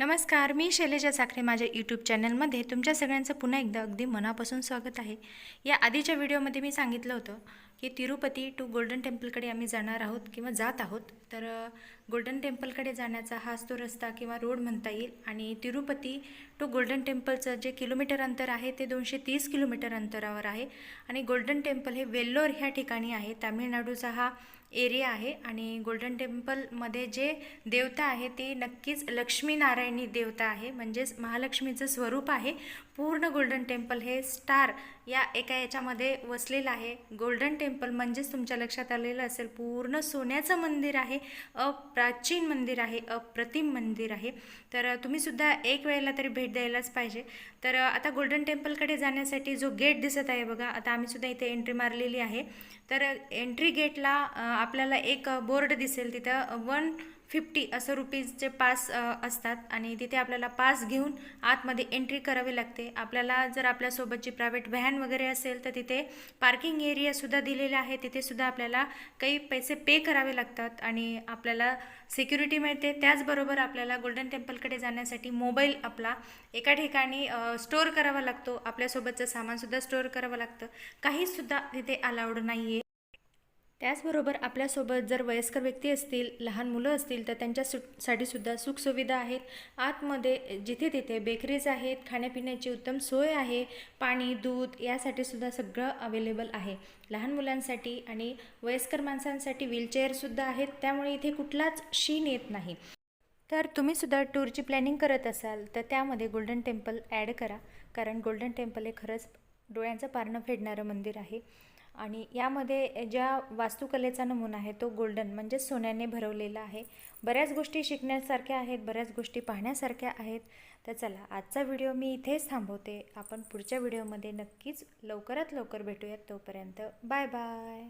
नमस्कार मी शैलेजा साखरे माझ्या यूट्यूब चॅनलमध्ये तुमच्या सगळ्यांचं पुन्हा एकदा अगदी मनापासून स्वागत आहे. या आधीच्या व्हिडिओमध्ये मी सांगितलं होतं की तिरुपती टू गोल्डन टेम्पलकडे आम्ही जाणार आहोत किंवा जात आहोत. तर गोल्डन टेम्पलकडे जाण्याचा हाच तो रस्ता किंवा रोड म्हणता येईल आणि तिरुपती टू गोल्डन टेम्पलचं जे किलोमीटर अंतर आहे ते दोनशे तीस किलोमीटर अंतरावर आहे. आणि गोल्डन टेम्पल हे वेल्लोर ह्या ठिकाणी आहे. तामिळनाडूचा हा एरिया आहे आणि गोल्डन टेम्पलमध्ये जे देवता आहे ती नक्कीच लक्ष्मीनारायणी देवता आहे. म्हणजेच महालक्ष्मीचं स्वरूप आहे. पूर्ण गोल्डन टेम्पल हे स्टार या एका याच्यामध्ये वसलेलं आहे. गोल्डन टेम्पल टेम्पल म्हणजेच तुमच्या लक्षात आलेलं असेल पूर्ण सोन्याचं मंदिर आहे अप्राचीन मंदिर आहे अप्रतिम मंदिर आहे. तर तुम्हीसुद्धा एक वेळेला तरी भेट द्यायलाच पाहिजे. तर आता गोल्डन टेम्पलकडे जाण्यासाठी जो गेट दिसत आहे बघा आता आम्हीसुद्धा इथे एंट्री मारलेली आहे. तर एंट्री गेटला आपल्याला एक बोर्ड दिसेल. तिथं वन फिफ्टी असं रुपीजचे पास असतात. आणि तिथे आपल्याला पास घेऊन आतमध्ये एंट्री करावी लागते. आपल्याला जर आपल्यासोबतची प्रायव्हेट व्हॅन वगैरे असेल तर तिथे पार्किंग एरियासुद्धा दिलेला आहे. तिथेसुद्धा आपल्याला काही पैसे पे करावे लागतात. आणि आपल्याला सिक्युरिटी मिळते. त्याचबरोबर आपल्याला गोल्डन टेम्पलकडे जाण्यासाठी मोबाईल आपला एका ठिकाणी स्टोअर करावा लागतो. आपल्यासोबतचं सामानसुद्धा स्टोअर करावं लागतं. काहीसुद्धा तिथे अलाउड नाही आहे त्याचबरोबर आपल्यासोबत जर वयस्कर व्यक्ती असतील लहान मुलं असतील तर त्यांच्यासाठी सुद्धा सुखसुविधा आहेत. आतमध्ये जिथे तिथे बेकरीज आहेत खाण्यापिण्याची उत्तम सोय आहे पाणी दूध यासाठी सुद्धा सगळं अवेलेबल आहे. लहान मुलांसाठी आणि वयस्कर माणसांसाठी व्हीलचेअरसुद्धा आहेत त्यामुळे इथे कुठलाच शीन येत नाही. तर तुम्ही सुद्धा टूरची प्लॅनिंग करत असाल तर त्यामध्ये गोल्डन टेम्पल ॲड करा. कारण गोल्डन टेम्पल हे खरंच डोळ्यांचं पारणं फेडणारं मंदिर आहे. आणि यामध्ये ज्या वास्तुकलेचा नमुना आहे तो गोल्डन म्हणजे सोन्याने भरवलेला आहे. बऱ्याच गोष्टी शिकण्यासारख्या आहेत बऱ्याच गोष्टी पाहण्यासारख्या आहेत. तर चला आजचा व्हिडिओ मी इथेच थांबवते. आपण पुढच्या व्हिडिओमध्ये नक्कीच लवकरात लवकर भेटूयात तोपर्यंत. Bye bye.